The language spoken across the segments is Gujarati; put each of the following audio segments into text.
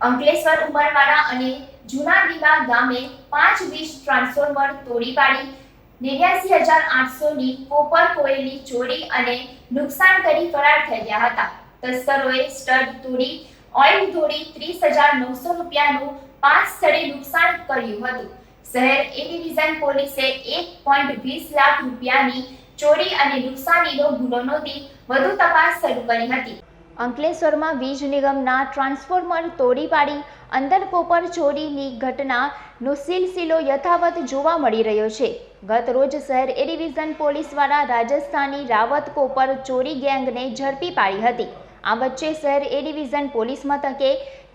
અંકલેશ્વર ઉમરવાડા અને જૂના દીવા ગામે પાંચ વીજ ટ્રાન્સફોર્મર તોડી પાડી. નેવ્યાસી હજાર આઠસોની કોપર કોયલની ચોરી અને નુકસાન કરી ફરાર થયા હતા. તસ્કરોએ સ્ટડ તોડી, ઓઇલ તોડી ત્રીસ હજાર નવસો રૂપિયાનું પાંચ સ્થળે નુકસાન કર્યું હતું. શહેર એ ડિવિઝન પોલીસે એક પોઈન્ટ વીસ લાખ રૂપિયાની ચોરી અને નુકસાનીનો ગુનો નોંધી વધુ તપાસ શરૂ કરી હતી. અંકલેશ્વરમાં વીજ નિગમના ટ્રાન્સફોર્મર તોડી પાડી, અંદર કોપર ચોરીની ઘટનાનો સિલસિલો યથાવત જોવા મળી રહ્યો છે. ગત રોજ શહેર એ ડિવિઝન પોલીસ દ્વારા રાજસ્થાની રાવત કોપર ચોરી ગેંગને ઝડપી પાડી હતી. આ વચ્ચે શહેર એ ડિવિઝન પોલીસ મથકે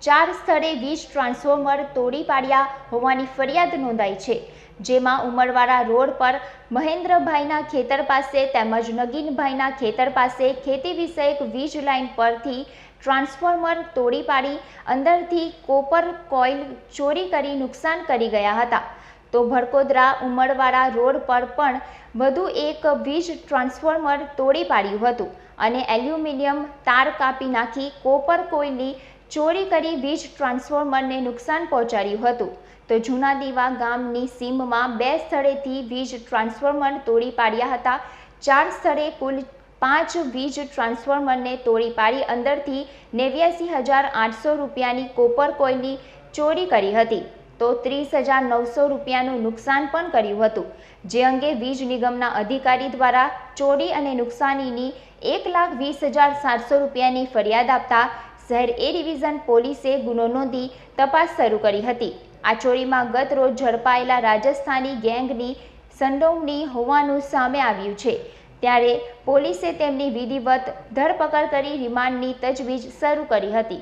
ચાર સ્થળે વીજ ટ્રાન્સફોર્મર તોડી પાડ્યા હોવાની ફરિયાદ નોંધાઈ છે. જેમાં ઉમરવાડા રોડ પર મહેન્દ્રભાઈના ખેતર પાસે તેમજ નગીનભાઈના ખેતર પાસે ખેતી વિષયક વીજ લાઇન પરથી ટ્રાન્સફોર્મર તોડી પાડી અંદરથી કોપર કોઇલ ચોરી કરી નુકસાન કરી ગયા હતા. તો ભડકોદરા ઉમરવાડા રોડ પર પણ વધુ એક વીજ ટ્રાન્સફોર્મર તોડી પાડ્યું હતું અને એલ્યુમિનિયમ તાર કાપી નાખી કોપર કોઇલની ચોરી કરી વીજ ટ્રાન્સફોર્મરને નુકસાન પહોંચાડ્યું હતું. તો જૂના દીવા ગામની સીમમાં બે સ્થળેથી વીજ ટ્રાન્સફોર્મર તોડી પાડ્યા હતા. ચાર સ્થળે કુલ પાંચ વીજ ટ્રાન્સફોર્મરને તોડી પાડી અંદરથી નેવ્યાસી હજાર આઠસો રૂપિયાની કોપર કોઇલની ચોરી કરી હતી. તો ત્રીસ હજાર નવસો રૂપિયાનું નુકસાન પણ કર્યું હતું, જે અંગે વીજ નિગમના અધિકારી દ્વારા ચોરી અને નુકસાનીની એક લાખ વીસ હજાર સાતસો રૂપિયાની ફરિયાદ આપતા શહેર એ ડિવિઝન પોલીસે ગુનો નોંધી તપાસ શરૂ કરી હતી. આ ચોરીમાં ગત રોજ ઝડપાયેલા રાજસ્થાની ગેંગની સંડોવણી હોવાનું સામે આવ્યું છે. ત્યારે પોલીસે તેમની વિધિવત ધરપકડ કરી રિમાન્ડની તજવીજ શરૂ કરી હતી.